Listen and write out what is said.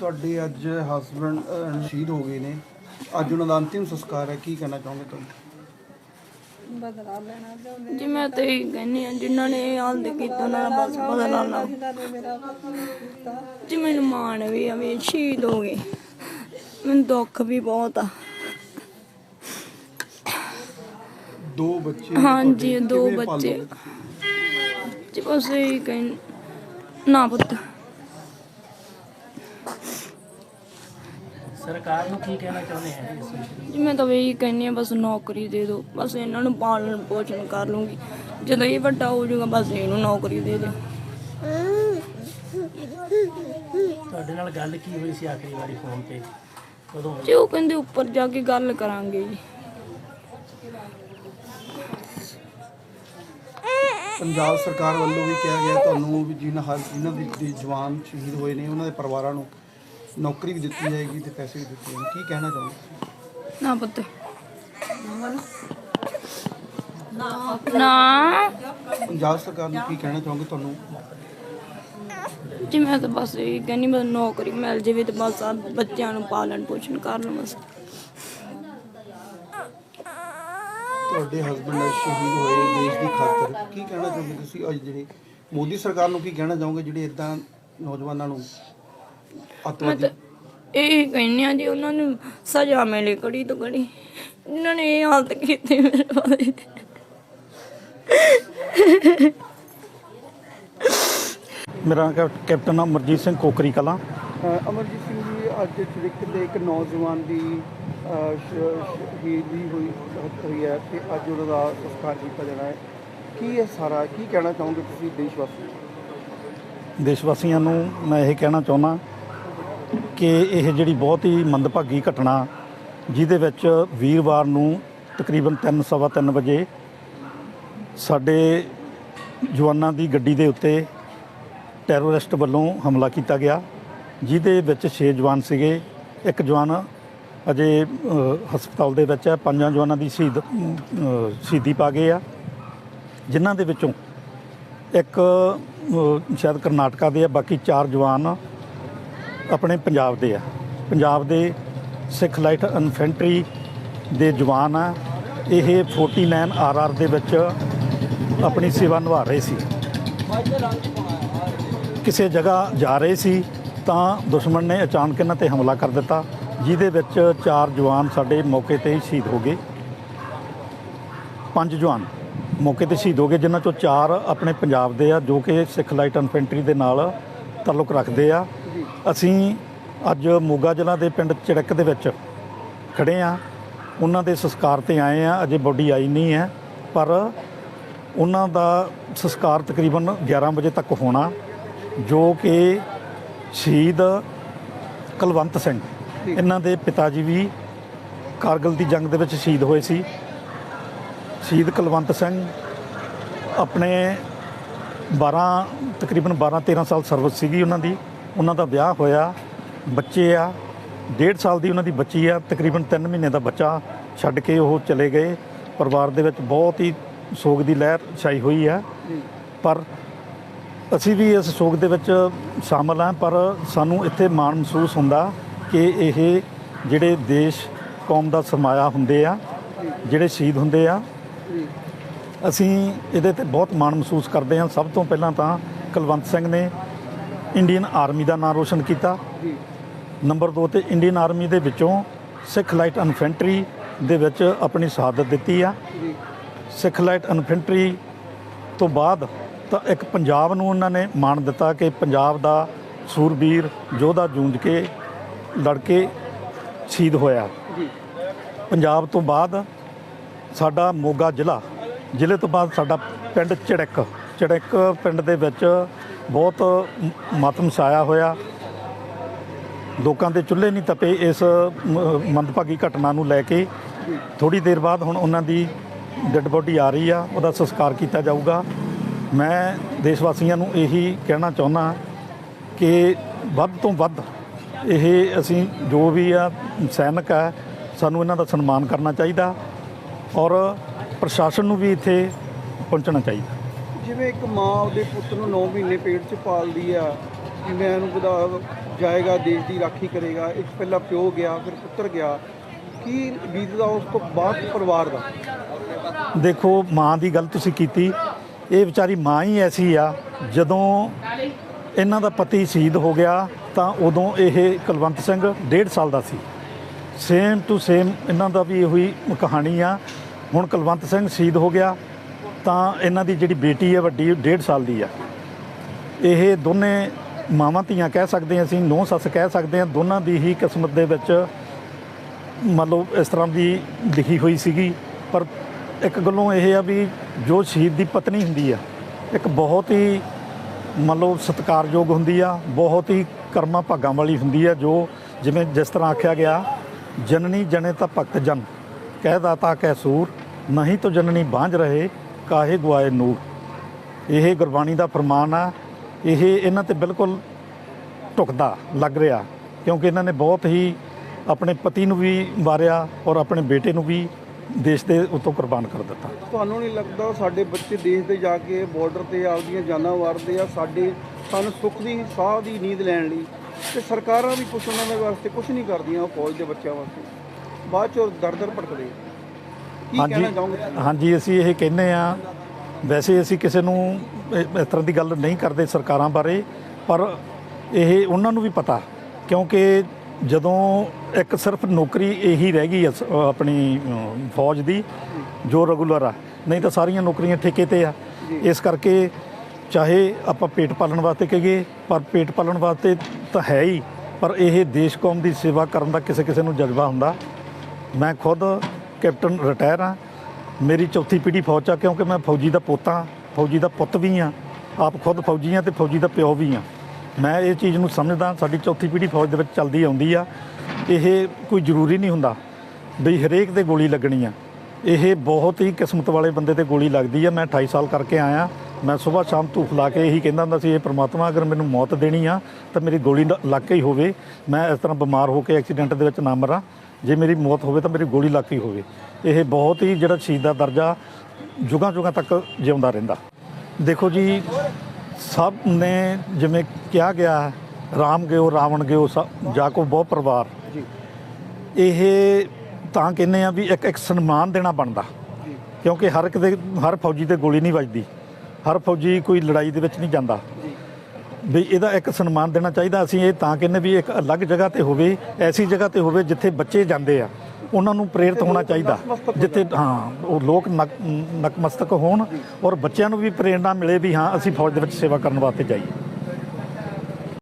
ਤੁਹਾਡੇ ਅੱਜ ਹਸਬੰਡ ਸ਼ਹੀਦ ਹੋ ਗਏ ਨੇ। ਅੱਜ ਉਹਨਾਂ ਦਾ ਅੰਤਿਮ ਸੰਸਕਾਰ ਹੈ ਕੀ ਕਹਿਣਾ ਚਾਹੋਗੇ ਤੁਸੀਂ ਬਦਲਾ ਲੈਣਾ ਚਾਹੁੰਦੇ ਜੀ ਮੈਂ ਤੇ ਇਹੀ ਕਹਿੰਦੀ ਆ ਜਿਨ੍ਹਾਂ ਨੇ ਇਹ ਹਾਲ ਤੇ ਕੀਤਾ ਦਾ ਬਸ ਬਦਲਾ ਲਾ ਨੇ ਮੇਰਾ ਕੀਤਾ। ਜੀ ਮੈਨੂੰ ਮਾਣ ਵੀ ਆ ਵੀ ਇਹ ਸ਼ਹੀਦ ਹੋ ਗਏ। ਮੈਨੂੰ ਦੁੱਖ ਵੀ ਬਹੁਤ ਆ। ਦੋ ਬੱਚੇ ਨੇ ਹਾਂਜੀ, ਤੁਹਾਡੇ, ਦੋ ਕਿਵੇਂ ਬੱਚੇ। ਜੀ ਬਸ ਇਹੀ ਕਹਿੰ ਨਾ ਪੁੱਤ। ਸਰਕਾਰ ਨੂੰ ਕੀ ਕਹਿਣਾ ਚਾਹੁੰਦੇ ਹੈ ਇਸ ਵਿੱਚ? ਜੀ ਮੈਂ ਤਾਂ ਇਹੀ ਕਹਿੰਦੀ ਆ ਬਸ ਨੌਕਰੀ ਦੇ ਦਿਓ। ਬਸ ਇਹਨਾਂ ਨੂੰ ਪਾਲਣ ਪੋਸ਼ਣ ਕਰ ਲੂੰਗੀ। ਜਦੋਂ ਇਹ ਵੱਡਾ ਹੋ ਜਾਊਗਾ ਬਸ ਇਹਨੂੰ ਨੌਕਰੀ ਦੇ ਦਿਓ। ਤੁਹਾਡੇ ਨਾਲ ਗੱਲ ਕੀ ਹੋਈ ਸੀ ਆਖਰੀ ਵਾਰੀ ਫੋਨ ਤੇ? ਕਦੋਂ ਹੋਈ? ਜੀ ਉਹ ਕਹਿੰਦੇ ਉੱਪਰ ਜਾ ਕੇ ਗੱਲ ਕਰਾਂਗੇ ਜੀ। ਪੰਜਾਬ ਸਰਕਾਰ ਵੱਲੋਂ ਵੀ ਕਿਹਾ ਗਿਆ ਤੁਹਾਨੂੰ ਵੀ ਜਿਨ੍ਹਾਂ ਹਰ ਜਿਨ੍ਹਾਂ ਦੇ ਦੇ ਜਵਾਨ ਸ਼ਹੀਦ ਹੋਏ ਨੇ ਉਹਨਾਂ ਦੇ ਪਰਿਵਾਰਾਂ ਨੂੰ ਨੌਕਰੀ ਵੀ ਦਿੱਤੀ ਜਾਏਗੀ ਤੇ ਪੈਸੇ ਵੀ ਦਿੱਤੇ ਜਾਣਗੇ। ਕੀ ਕਹਿਣਾ ਤੁਸੀਂ? ਨਾ ਪੁੱਤ। ਨਾ। ਪੰਜਾਬ ਸਰਕਾਰ ਨੂੰ ਕੀ ਕਹਿਣਾ ਚਾਹੋਗੇ ਤੁਹਾਨੂੰ? ਜੀ ਮੈਂ ਤਾਂ ਬਸ ਇਹ ਕਹਿੰਦੀ ਬਸ ਨੌਕਰੀ ਮਿਲ ਜਾਵੇ ਤੇ ਬਸ ਆ ਬੱਚਿਆਂ ਨੂੰ ਪਾਲਣ ਪੋਸ਼ਣ ਕਰ ਲਵਾਂ ਬਸ। ਤੁਹਾਡੇ ਹਸਬੰਡ ਸ਼ਹੀਦ ਹੋਏ ਦੇਸ਼ ਦੀ ਖਾਤਰ ਕੀ ਕਹਿਣਾ ਚਾਹੋਗੇ ਤੁਸੀਂ? ਅੱਜ ਜਿਹੜੇ ਮੋਦੀ ਸਰਕਾਰ ਨੂੰ ਕੀ ਕਹਿਣਾ ਚਾਹੋਗੇ ਜਿਹੜੇ ਇਦਾਂ ਨੌਜਵਾਨਾਂ ਨੂੰ ਇਹ ਕਹਿੰਦੀ ਆ ਜੀ ਉਹਨਾਂ ਨੂੰ ਸਜ਼ਾ ਮਿਲੇ ਕੜੀ ਤੋਂ ਕੜੀ ਜਿਨ੍ਹਾਂ ਨੇ ਇਹ ਹਾਲਤ ਕੀਤੀ ਮੇਰੇ ਬਾਰੇ। ਮੇਰਾ ਨਾਮ ਕੈਪ- ਕੈਪਟਨ ਅਮਰਜੀਤ ਸਿੰਘ ਕੋਕਰੀ ਕਲਾਂ। ਅ, ਅਮਰਜੀਤ ਸਿੰਘ ਜੀ ਅੱਜ ਚੜਿੱਕ ਦੇ ਇੱਕ ਨੌਜਵਾਨ ਦੀ ਅ, ਸ਼- ਸ਼ਹੀਦੀ ਹੋਈ ਹੋਈ ਹੈ ਤੇ ਅੱਜ ਉਹਨਾਂ ਦਾ ਸੰਸਕਾਰ ਕੀਤਾ ਜਾਣਾ ਹੈ। ਕੀ ਇਹ ਸਾਰਾ ਕੀ ਕਹਿਣਾ ਚਾਹੋਗੇ ਤੁਸੀਂ ਦੇਸ਼ ਵਾਸੀ ਦੇਸ਼ ਵਾਸੀਆਂ ਨੂੰ ਮੈਂ ਇਹ ਕਹਿਣਾ ਚਾਹੁੰਦਾ ਕਿ ਇਹ ਜਿਹੜੀ ਬਹੁਤ ਹੀ ਮੰਦਭਾਗੀ ਘਟਨਾ ਜਿਹਦੇ ਵਿੱਚ ਵੀਰਵਾਰ ਨੂੰ ਤਕਰੀਬਨ 3:30 ਤਿੰਨ ਵਜੇ ਸਾਡੇ ਜਵਾਨਾਂ ਦੀ ਗੱਡੀ ਦੇ ਉੱਤੇ ਟੈਰੋਰਿਸਟ ਵੱਲੋਂ ਹਮਲਾ ਕੀਤਾ ਗਿਆ, ਜਿਹਦੇ ਵਿੱਚ 6 ਜਵਾਨ ਸੀਗੇ। ਇੱਕ ਜਵਾਨ ਅਜੇ ਹਸਪਤਾਲ ਦੇ ਵਿੱਚ ਹੈ। ਪੰਜਾਂ ਜਵਾਨਾਂ ਦੀ ਸ਼ਹੀਦ ਸ਼ਹੀਦੀ ਪਾ ਗਏ ਆ। ਜਿਨ੍ਹਾਂ ਦੇ ਵਿੱਚੋਂ ਇੱਕ ਸ਼ਾਇਦ ਕਰਨਾਟਕਾ ਦੇ ਆ, ਬਾਕੀ ਚਾਰ ਜਵਾਨ ਆਪਣੇ ਪੰਜਾਬ ਦੇ ਆ। ਪੰਜਾਬ ਦੇ ਸਿੱਖ ਲਾਈਟ ਇਨਫੈਂਟਰੀ ਦੇ ਜਵਾਨ ਆ। ਇਹ 49 ਆਰਆਰ ਦੇ ਵਿੱਚ ਆਪਣੀ ਸੇਵਾ ਨਿਭਾ ਰਹੇ ਸੀ। ਕਿਸੇ ਜਗ੍ਹਾ ਜਾ ਰਹੇ ਸੀ ਤਾਂ ਦੁਸ਼ਮਣ ਨੇ ਅਚਾਨਕ ਇਹਨਾਂ ਤੇ ਹਮਲਾ ਕਰ ਦਿੱਤਾ, ਜਿਹਦੇ ਵਿੱਚ ਚਾਰ ਜਵਾਨ ਸਾਡੇ ਮੌਕੇ ਤੇ ਹੀ ਸ਼ਹੀਦ ਹੋ ਗਏ। ਪੰਜ ਜਵਾਨ ਮੌਕੇ ਤੇ ਸ਼ਹੀਦ ਹੋ ਗਏ, ਜਿਨ੍ਹਾਂ ਚੋਂ ਚਾਰ ਆਪਣੇ ਪੰਜਾਬ ਦੇ ਆ, ਜੋ ਕਿ ਸਿੱਖ ਲਾਈਟ ਇਨਫੈਂਟਰੀ ਦੇ ਨਾਲ ਤਾਲੁਕ ਰੱਖਦੇ ਆ। ਅਸੀਂ ਅੱਜ ਮੋਗਾ ਜ਼ਿਲ੍ਹਾ ਦੇ ਪਿੰਡ ਚੜਕ ਦੇ ਵਿੱਚ ਖੜੇ ਆ ਉਹਨਾਂ ਦੇ ਸੰਸਕਾਰ ਤੇ ਆਏ ਆ ਅਜੇ ਬੋਡੀ ਆਈ ਨਹੀਂ ਹੈ, ਪਰ ਉਹਨਾਂ ਦਾ ਸੰਸਕਾਰ ਤਕਰੀਬਨ 11 ਵਜੇ ਤੱਕ ਹੋਣਾ, ਜੋ ਕਿ ਸ਼ਹੀਦ ਕੁਲਵੰਤ ਸਿੰਘ, ਇਹਨਾਂ ਦੇ ਪਿਤਾ ਜੀ ਵੀ ਕਾਰਗਿਲ ਦੀ ਜੰਗ ਦੇ ਵਿੱਚ ਸ਼ਹੀਦ ਹੋਏ ਸੀ। ਸ਼ਹੀਦ ਕੁਲਵੰਤ ਸਿੰਘ ਆਪਣੇ 12 ਤਕਰੀਬਨ 12 13 ਸਾਲ ਸਰਵਿਸ ਸੀਗੀ ਉਹਨਾਂ ਦੀ। ਉਹਨਾਂ ਦਾ ਵਿਆਹ ਹੋਇਆ, ਬੱਚੇ ਆ, ਡੇਢ ਸਾਲ ਦੀ ਉਹਨਾਂ ਦੀ ਬੱਚੀ ਆ, ਤਕਰੀਬਨ 3 ਮਹੀਨੇ ਦਾ ਬੱਚਾ ਛੱਡ ਕੇ ਉਹ ਚਲੇ ਗਏ। ਪਰਿਵਾਰ ਦੇ ਵਿੱਚ ਬਹੁਤ ਹੀ ਸੋਗ ਦੀ ਲਹਿਰ ਛਾਈ ਹੋਈ ਹੈ। ਪਰ ਅਸੀਂ ਵੀ ਇਸ ਸੋਗ ਦੇ ਵਿੱਚ ਸ਼ਾਮਲ ਹਾਂ, ਪਰ ਸਾਨੂੰ ਇੱਥੇ ਮਾਣ ਮਹਿਸੂਸ ਹੁੰਦਾ ਕਿ ਇਹ ਜਿਹੜੇ ਦੇਸ਼, ਕੌਮ ਦਾ ਸਰਮਾਇਆ ਹੁੰਦੇ ਆ, ਜਿਹੜੇ ਸ਼ਹੀਦ ਹੁੰਦੇ ਆ, ਅਸੀਂ ਇਹਦੇ ਤੇ ਬਹੁਤ ਮਾਣ ਮਹਿਸੂਸ ਕਰਦੇ ਹਾਂ। ਸਭ ਤੋਂ ਪਹਿਲਾਂ ਤਾਂ ਕੁਲਵੰਤ ਸਿੰਘ ਨੇ ਇੰਡੀਅਨ ਆਰਮੀ ਦਾ ਨਾਮ ਰੋਸ਼ਨ ਕੀਤਾ। ਨੰਬਰ 2 ਤੇ ਇੰਡੀਅਨ ਆਰਮੀ ਦੇ ਵਿੱਚੋਂ ਸਿੱਖ ਲਾਈਟ ਇਨਫੈਂਟਰੀ ਦੇ ਵਿੱਚ ਆਪਣੀ ਸ਼ਹਾਦਤ ਦਿੱਤੀ ਆ। ਸਿੱਖ ਲਾਈਟ ਇਨਫੈਂਟਰੀ ਤੋਂ ਬਾਅਦ ਤਾਂ ਇੱਕ ਪੰਜਾਬ ਨੂੰ ਉਹਨਾਂ ਨੇ ਮਾਣ ਦਿੱਤਾ ਕਿ ਪੰਜਾਬ ਦਾ ਸੂਰਬੀਰ ਯੋਧਾ ਜੂਝ ਕੇ ਲੜ ਕੇ ਸ਼ਹੀਦ ਹੋਇਆ। ਪੰਜਾਬ ਤੋਂ ਬਾਅਦ ਸਾਡਾ ਮੋਗਾ ਜ਼ਿਲ੍ਹਾ, ਜ਼ਿਲ੍ਹੇ ਤੋਂ ਬਾਅਦ ਸਾਡਾ ਪਿੰਡ ਚੜਕ ਚੜਕ ਪਿੰਡ ਦੇ ਵਿੱਚ ਬਹੁਤ ਮ- ਮਾਤਮ ਛਾਇਆ ਹੋਇਆ। ਲੋਕਾਂ ਦੇ ਚੁੱਲ੍ਹੇ ਨਹੀਂ ਤਪੇ ਇਸ ਮੰਦਭਾਗੀ ਘਟਨਾ ਨੂੰ ਲੈ ਕੇ। ਥੋੜੀ ਦੇਰ ਬਾਅਦ ਹੁਣ ਉਹਨਾਂ ਦੀ ਡੈੱਡ ਬੋਡੀ ਆ ਰਹੀ ਆ, ਉਹਦਾ ਸੰਸਕਾਰ ਕੀਤਾ ਜਾਊਗਾ। ਮੈਂ ਦੇਸ਼ ਵਾਸੀਆਂ ਨੂੰ ਇਹੀ ਕਹਿਣਾ ਚਾਹੁੰਦਾ ਕਿ ਵੱਧ ਤੋਂ ਵੱਧ ਇਹ ਅਸੀਂ ਜੋ ਵੀ ਆ, ਸੈਨਿਕ ਆ, ਸਾਨੂੰ ਇਹਨਾਂ ਦਾ ਸਨਮਾਨ ਕਰਨਾ ਚਾਹੀਦਾ ਔਰ ਪ੍ਰਸ਼ਾਸਨ ਨੂੰ ਵੀ ਇੱਥੇ ਪਹੁੰਚਣਾ ਚਾਹੀਦਾ। ਜਿਵੇਂ ਇੱਕ ਮਾਂ ਉਹਦੇ ਪੁੱਤ ਨੂੰ 9 ਮਹੀਨੇ ਪੇਟ 'ਚ ਪਾਲਦੀ ਆ ਕਿ ਮੈਂ ਇਹਨੂੰ ਵਧਾ ਜਾਏਗਾ, ਦੇਸ਼ ਦੀ ਰਾਖੀ ਕਰੇਗਾ ਇੱਕ ਪਹਿਲਾ ਪਿਓ ਗਿਆ, ਫਿਰ ਪੁੱਤਰ ਗਿਆ, ਕੀ ਬੀਤਦਾ ਉਸ ਤੋਂ ਬਾਅਦ ਪਰਿਵਾਰ ਦਾ? ਦੇਖੋ, ਮਾਂ ਦੀ ਗੱਲ ਤੁਸੀਂ ਕੀਤੀ, ਇਹ ਵਿਚਾਰੀ ਮਾਂ ਹੀ ਐਸੀ ਆ, ਜਦੋਂ ਇਹਨਾਂ ਦਾ ਪਤੀ ਸ਼ਹੀਦ ਹੋ ਗਿਆ, ਤਾਂ ਉਦੋਂ ਇਹ ਕੁਲਵੰਤ ਸਿੰਘ 1.5 ਸਾਲ ਦਾ ਸੀ। ਸੇਮ ਟੂ ਸੇਮ ਇਹਨਾਂ ਦਾ ਵੀ ਇਹੋ ਹੀ ਕਹਾਣੀ ਆ। ਹੁਣ ਕੁਲਵੰਤ ਸਿੰਘ ਸ਼ਹੀਦ ਹੋ ਗਿਆ ਤਾਂ ਇਹਨਾਂ ਦੀ ਜਿਹੜੀ ਬੇਟੀ ਹੈ, ਵੱਡੀ 1.5 ਸਾਲ ਦੀ ਆ। ਇਹ ਦੋਨੇ ਮਾਵਾਂ ਧੀਆਂ ਕਹਿ ਸਕਦੇ ਹਾਂ ਅਸੀਂ, ਨੌ ਸੱਸ ਕਹਿ ਸਕਦੇ ਹਾਂ। ਦੋਨਾਂ ਦੀ ਹੀ ਕਿਸਮਤ ਦੇ ਵਿੱਚ ਮਤਲਬ ਇਸ ਤਰ੍ਹਾਂ ਦੀ ਲਿਖੀ ਹੋਈ ਸੀਗੀ। ਪਰ ਇੱਕ ਗੱਲੋਂ ਇਹ ਆ ਵੀ ਜੋ ਸ਼ਹੀਦ ਦੀ ਪਤਨੀ ਹੁੰਦੀ ਆ, ਇੱਕ ਬਹੁਤ ਹੀ ਮੰਨ ਲਓ ਸਤਿਕਾਰਯੋਗ ਹੁੰਦੀ ਆ, ਬਹੁਤ ਹੀ ਕਰਮਾਂ ਭਾਗਾਂ ਵਾਲੀ ਹੁੰਦੀ ਆ, ਜੋ ਜਿਵੇਂ ਜਿਸ ਤਰ੍ਹਾਂ ਆਖਿਆ ਗਿਆ, ਜਨਨੀ ਜਨੇ ਤਾਂ ਭਗਤ ਜਨ, ਕਹਿ ਦਾਤਾ ਕਹਿ ਸੂਰ, ਨਹੀਂ ਤਾਂ ਜਨਨੀ ਬਾਂਝ ਰਹੇ ਕਾਹੇ ਗਵਾਏ ਨੂਰ। ਇਹ ਗੁਰਬਾਣੀ ਦਾ ਫਰਮਾਨ ਆ। ਇਹ ਇਹਨਾਂ ਤੇ ਬਿਲਕੁਲ ਢੁਕਦਾ ਲੱਗ ਰਿਹਾ, ਕਿਉਂਕਿ ਇਹਨਾਂ ਨੇ ਬਹੁਤ ਹੀ ਆਪਣੇ ਪਤੀ ਨੂੰ ਵੀ ਵਾਰਿਆ ਔਰ ਆਪਣੇ ਬੇਟੇ ਨੂੰ ਵੀ ਦੇਸ਼ ਦੇ ਉੱਤੋਂ ਕੁਰਬਾਨ ਕਰ ਦਿੱਤਾ। ਤੁਹਾਨੂੰ ਨਹੀਂ ਲੱਗਦਾ ਸਾਡੇ ਬੱਚੇ ਦੇਸ਼ ਦੇ ਜਾ ਕੇ ਬਾਰਡਰ ਤੇ ਆਪਦੀਆਂ ਜਾਨਾਂ ਵਾਰਦੇ ਆ, ਸਾਡੇ ਸਾਨੂੰ ਸੁੱਖ ਦੀ, ਸਾਹ ਦੀ ਨੀਂਦ ਲੈਣ ਲਈ? ਤੇ ਸਰਕਾਰਾਂ ਵੀ ਕੁਝ ਉਹਨਾਂ ਦੇ ਵਾਸਤੇ ਕੁਝ ਨਹੀਂ ਕਰਦੀਆਂ ਉਹ ਫੌਜ ਦੇ ਬੱਚਿਆਂ ਵਾਸਤੇ। ਬਾਅਦ ਚੋਂ ਦਰ ਦਰ ਭਟਕਦੇ ਤੁਸੀਂ? ਹਾਂਜੀ ਅਸੀਂ ਇਹ ਕਹਿੰਦੇ ਆ ਵੈਸੇ ਅਸੀਂ ਕਿਸੇ ਨੂੰ ਇਸ ਤਰ੍ਹਾਂ ਦੀ ਗੱਲ ਨਹੀਂ ਕਰਦੇ ਸਰਕਾਰਾਂ ਬਾਰੇ ਪਰ ਇਹ ਉਹਨਾਂ ਨੂੰ ਵੀ ਪਤਾ ਕਿਉਂਕਿ ਜਦੋਂ ਇੱਕ ਸਿਰਫ ਨੌਕਰੀ ਇਹੀ ਰਹਿ ਗਈ ਆਪਣੀ ਫੌਜ ਦੀ ਜੋ ਰੈਗੂਲਰ ਆ ਨਹੀਂ ਤਾਂ ਸਾਰੀਆਂ ਨੌਕਰੀਆਂ ਠੇਕੇ ਤੇ ਆ। ਇਸ ਕਰਕੇ ਚਾਹੇ ਆਪਾਂ ਪੇਟ ਪਾਲਣ ਵਾਸਤੇ ਕਹੀਏ ਪਰ ਪੇਟ ਪਾਲਣ ਵਾਸਤੇ ਤਾਂ ਹੈ ਹੀ ਪਰ ਇਹ ਦੇਸ਼ ਕੌਮ ਦੀ ਸੇਵਾ ਕਰਨ ਦਾ ਕਿਸੇ ਕਿਸੇ ਨੂੰ ਜਜ਼ਬਾ ਹੁੰਦਾ। ਮੈਂ ਖੁਦ ਕੈਪਟਨ ਰਿਟਾਇਰ ਹਾਂ ਮੇਰੀ ਚੌਥੀ ਪੀੜ੍ਹੀ ਫੌਜ 'ਚ ਆ, ਕਿਉਂਕਿ ਮੈਂ ਫੌਜੀ ਦਾ ਪੋਤਾ ਫੌਜੀ ਦਾ ਪੁੱਤ ਵੀ ਹਾਂ ਆਪ ਖੁਦ ਫੌਜੀ ਹਾਂ ਤੇ ਫੌਜੀ ਦਾ ਪਿਓ ਵੀ ਹਾਂ ਮੈਂ ਇਹ ਚੀਜ਼ ਨੂੰ ਸਮਝਦਾ ਸਾਡੀ ਚੌਥੀ ਪੀੜ੍ਹੀ ਫੌਜ ਦੇ ਵਿੱਚ ਚੱਲਦੀ ਆਉਂਦੀ ਆ। ਇਹ ਕੋਈ ਜ਼ਰੂਰੀ ਨਹੀਂ ਹੁੰਦਾ ਵੀ ਹਰੇਕ ਤੇ ਗੋਲੀ ਲੱਗਣੀ ਆ। ਇਹ ਬਹੁਤ ਹੀ ਕਿਸਮਤ ਵਾਲੇ ਬੰਦੇ ਤੇ ਗੋਲੀ ਲੱਗਦੀ ਆ। ਮੈਂ 28 ਸਾਲ ਕਰਕੇ ਆਇਆ। ਮੈਂ ਸਵੇਰ ਸ਼ਾਮ ਧੂਫ ਲਾ ਕੇ ਇਹੀ ਕਹਿੰਦਾ ਹੁੰਦਾ ਸੀ, ਇਹ ਪ੍ਰਮਾਤਮਾ ਅਗਰ ਮੈਨੂੰ ਮੌਤ ਦੇਣੀ ਆ, ਤਾਂ ਮੇਰੀ ਗੋਲੀ ਲ- ਲੱਗ ਕੇ ਹੀ ਹੋਵੇ। ਮੈਂ ਇਸ ਤਰ੍ਹਾਂ ਬਿਮਾਰ ਹੋ ਕੇ ਐਕਸੀਡੈਂਟ ਦੇ ਵਿੱਚ ਨਾ ਮਰਾਂ। ਜੇ ਮੇਰੀ ਮੌਤ ਹੋਵੇ ਤਾਂ ਮੇਰੀ ਗੋਲੀ ਲੱਗ ਕੇ ਹੀ ਹੋਵੇ। ਇਹ ਬਹੁਤ ਹੀ ਜਿਹੜਾ ਸ਼ਹੀਦ ਦਾ ਦਰਜਾ ਜੁਗਾਂ ਜੁਗਾਂ ਤੱਕ ਜਿਉਂਦਾ ਰਹਿੰਦਾ। ਦੇਖੋ ਜੀ ਸਭ ਨੇ ਜਿਵੇਂ ਕਿਹਾ ਗਿਆ ਹੈ, ਰਾਮ ਗਿਓ ਰਾਵਣ ਗਿਓ ਸਭ ਜਾਕੋ ਬਹੁ ਪਰਿਵਾਰ। ਜੀ। ਇਹ ਤਾਂ ਕਹਿੰਦੇ ਆ ਵੀ ਇੱਕ ਇੱਕ ਸਨਮਾਨ ਦੇਣਾ ਬਣਦਾ। ਜੀ। ਕਿਉਂਕਿ ਹਰ ਇੱਕ ਦੇ ਹਰ ਫੌਜੀ ਤੇ ਗੋਲੀ ਨਹੀਂ ਵੱਜਦੀ। ਹਰ ਫੌਜੀ ਕੋਈ ਲੜਾਈ ਦੇ ਵਿੱਚ ਨਹੀਂ ਜਾਂਦਾ। ਜੀ ਵੀ ਇਹਦਾ ਇੱਕ ਸਨਮਾਨ ਦੇਣਾ ਚਾਹੀਦਾ ਅਸੀਂ ਇਹ ਤਾਂ ਕਹਿੰਦੇ ਵੀ ਇੱਕ ਅਲੱਗ ਜਗ੍ਹਾ ਤੇ ਹੋਵੇ ਐਸੀ ਜਗ੍ਹਾ ਤੇ ਹੋਵੇ ਜਿੱਥੇ ਬੱਚੇ ਜਾਂਦੇ ਆ। ਉਹਨਾਂ ਨੂੰ ਪ੍ਰੇਰਿਤ ਹੋਣਾ ਚਾਹੀਦਾ। ਜਿੱਥੇ ਹਾਂ ਉਹ ਲੋਕ ਨਕ- ਨਕਮਸਤਕ ਹੋਣ ਔਰ ਬੱਚਿਆਂ ਨੂੰ ਵੀ ਪ੍ਰੇਰਣਾ ਮਿਲੇ ਵੀ ਹਾਂ ਅਸੀਂ ਫੌਜ ਦੇ ਵਿੱਚ ਸੇਵਾ ਕਰਨ ਵਾਸਤੇ ਜਾਈਏ।